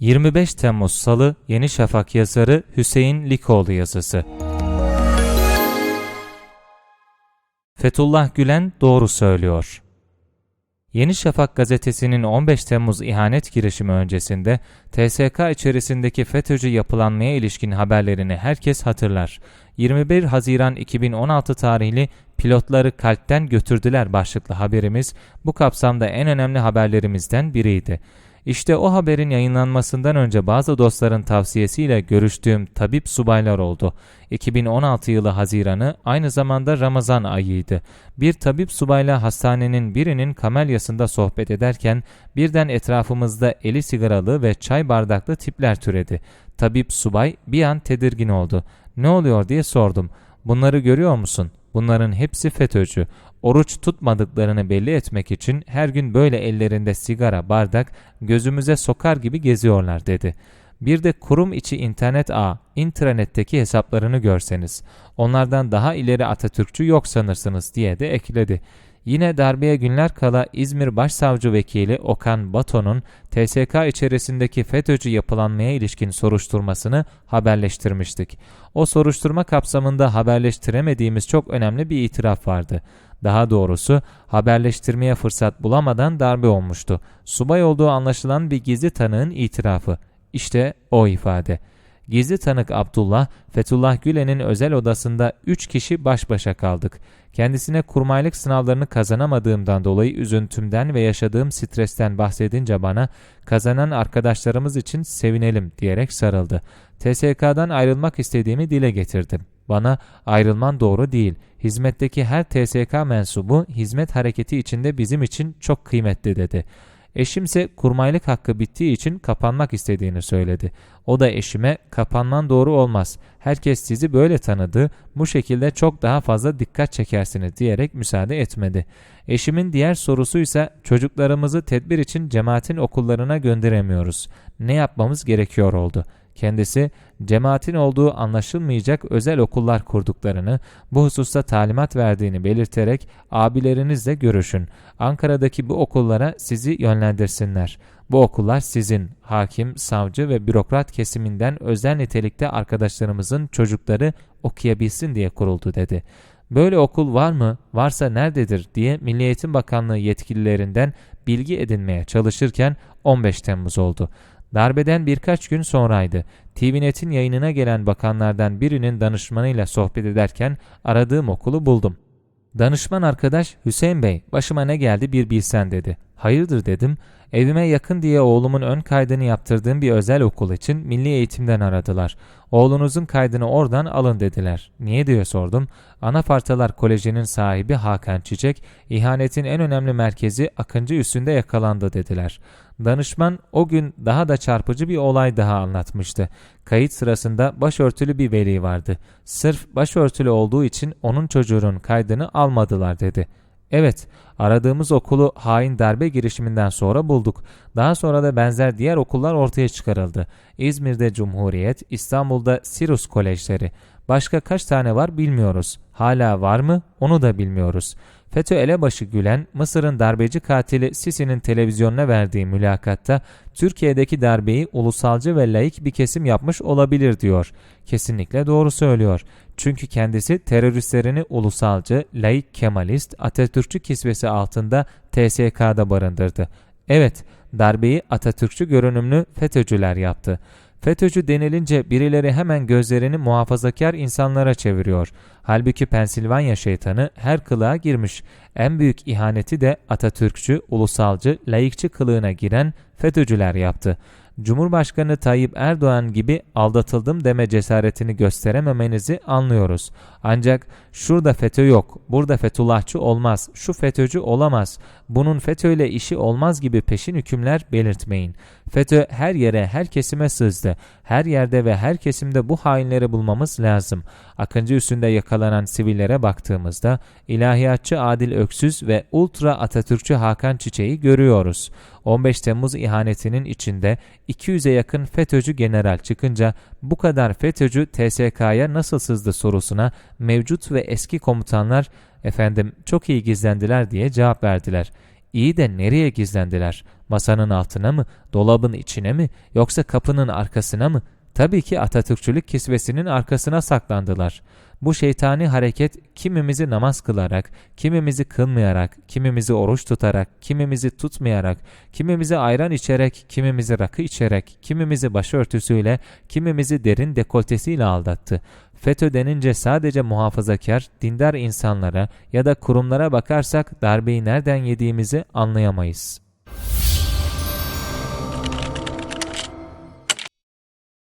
25 Temmuz Salı Yeni Şafak yazarı Hüseyin Likoğlu yazısı. Fethullah Gülen doğru söylüyor. Yeni Şafak gazetesinin 15 Temmuz ihanet girişimi öncesinde TSK içerisindeki FETÖ'cü yapılanmaya ilişkin haberlerini herkes hatırlar. 21 Haziran 2016 tarihli pilotları kalpten götürdüler başlıklı haberimiz bu kapsamda en önemli haberlerimizden biriydi. İşte o haberin yayınlanmasından önce bazı dostların tavsiyesiyle görüştüğüm tabip subaylar oldu. 2016 yılı Haziran'ı aynı zamanda Ramazan ayıydı. Bir tabip subayla hastanenin birinin kamelyasında sohbet ederken birden etrafımızda eli sigaralı ve çay bardaklı tipler türedi. Tabip subay bir an tedirgin oldu. Ne oluyor diye sordum. Bunları görüyor musun? Bunların hepsi FETÖ'cü. Oruç tutmadıklarını belli etmek için her gün böyle ellerinde sigara, bardak gözümüze sokar gibi geziyorlar dedi. Bir de kurum içi internet ağ, intranetteki hesaplarını görseniz, onlardan daha ileri Atatürkçü yok sanırsınız diye de ekledi. Yine darbeye günler kala İzmir Başsavcı Vekili Okan Bato'nun TSK içerisindeki FETÖ'cü yapılanmaya ilişkin soruşturmasını haberleştirmiştik. O soruşturma kapsamında haberleştiremediğimiz çok önemli bir itiraf vardı. Daha doğrusu haberleştirmeye fırsat bulamadan darbe olmuştu. Subay olduğu anlaşılan bir gizli tanığın itirafı. İşte o ifade. Gizli tanık Abdullah, Fethullah Gülen'in özel odasında 3 kişi baş başa kaldık. Kendisine kurmaylık sınavlarını kazanamadığımdan dolayı üzüntümden ve yaşadığım stresten bahsedince bana kazanan arkadaşlarımız için sevinelim diyerek sarıldı. TSK'dan ayrılmak istediğimi dile getirdim. Bana ayrılman doğru değil. Hizmetteki her TSK mensubu hizmet hareketi içinde bizim için çok kıymetli dedi. Eşimse kurmaylık hakkı bittiği için kapanmak istediğini söyledi. O da eşime kapanman doğru olmaz. Herkes sizi böyle tanıdı. Bu şekilde çok daha fazla dikkat çekersiniz diyerek müsaade etmedi. Eşimin diğer sorusu ise çocuklarımızı tedbir için cemaatin okullarına gönderemiyoruz. Ne yapmamız gerekiyor oldu. Kendisi cemaatin olduğu anlaşılmayacak özel okullar kurduklarını, bu hususta talimat verdiğini belirterek abilerinizle görüşün. Ankara'daki bu okullara sizi yönlendirsinler. Bu okullar sizin, hakim, savcı ve bürokrat kesiminden özel nitelikte arkadaşlarımızın çocukları okuyabilsin diye kuruldu dedi. Böyle okul var mı, varsa nerededir diye Milli Eğitim Bakanlığı yetkililerinden bilgi edinmeye çalışırken 15 Temmuz oldu. Darbeden birkaç gün sonraydı. TVNet'in yayınına gelen bakanlardan birinin danışmanıyla sohbet ederken aradığım okulu buldum. Danışman arkadaş Hüseyin Bey başıma ne geldi bir bilsen dedi. Hayırdır dedim. Evime yakın diye oğlumun ön kaydını yaptırdığım bir özel okul için milli eğitimden aradılar. Oğlunuzun kaydını oradan alın dediler. Niye diye sordum. Anafartalar Koleji'nin sahibi Hakan Çiçek, ihanetin en önemli merkezi Akıncı üstünde yakalandı dediler. Danışman o gün daha da çarpıcı bir olay daha anlatmıştı. Kayıt sırasında başörtülü bir veli vardı. Sırf başörtülü olduğu için onun çocuğunun kaydını almadılar dedi. Evet, aradığımız okulu hain darbe girişiminden sonra bulduk. Daha sonra da benzer diğer okullar ortaya çıkarıldı. İzmir'de Cumhuriyet, İstanbul'da Sirus Kolejleri. Başka kaç tane var bilmiyoruz. Hala var mı onu da bilmiyoruz. FETÖ elebaşı Gülen, Mısır'ın darbeci katili Sisi'nin televizyonuna verdiği mülakatta Türkiye'deki darbeyi ulusalcı ve laik bir kesim yapmış olabilir diyor. Kesinlikle doğru söylüyor. Çünkü kendisi teröristlerini ulusalcı, laik kemalist, Atatürkçü kisvesi altında TSK'da barındırdı. Evet, darbeyi Atatürkçü görünümlü FETÖ'cüler yaptı. FETÖ'cü denilince birileri hemen gözlerini muhafazakar insanlara çeviriyor. Halbuki Pensilvanya şeytanı her kılığa girmiş. En büyük ihaneti de Atatürkçü, ulusalcı, layıkçı kılığına giren FETÖ'cüler yaptı. Cumhurbaşkanı Tayyip Erdoğan gibi aldatıldım deme cesaretini gösterememenizi anlıyoruz. Ancak şurada FETÖ yok, burada Fethullahçı olmaz, şu FETÖ'cü olamaz, bunun FETÖ ile işi olmaz gibi peşin hükümler belirtmeyin. FETÖ her yere, her kesime sızdı. Her yerde ve her kesimde bu hainleri bulmamız lazım. Akıncı üstünde yakalanan sivillere baktığımızda ilahiyatçı Adil Öksüz ve ultra Atatürkçü Hakan Çiçek'i görüyoruz. 15 Temmuz ihanetinin içinde 200'e yakın FETÖ'cü general çıkınca bu kadar FETÖ'cü TSK'ya nasıl sızdı sorusuna mevcut ve eski komutanlar efendim çok iyi gizlendiler diye cevap verdiler. İyi de nereye gizlendiler? Masanın altına mı, dolabın içine mi, yoksa kapının arkasına mı? Tabii ki Atatürkçülük kisvesinin arkasına saklandılar. Bu şeytani hareket kimimizi namaz kılarak, kimimizi kılmayarak, kimimizi oruç tutarak, kimimizi tutmayarak, kimimizi ayran içerek, kimimizi rakı içerek, kimimizi başörtüsüyle, kimimizi derin dekoltesiyle aldattı. FETÖ denince sadece muhafazakar, dindar insanlara ya da kurumlara bakarsak darbeyi nereden yediğimizi anlayamayız.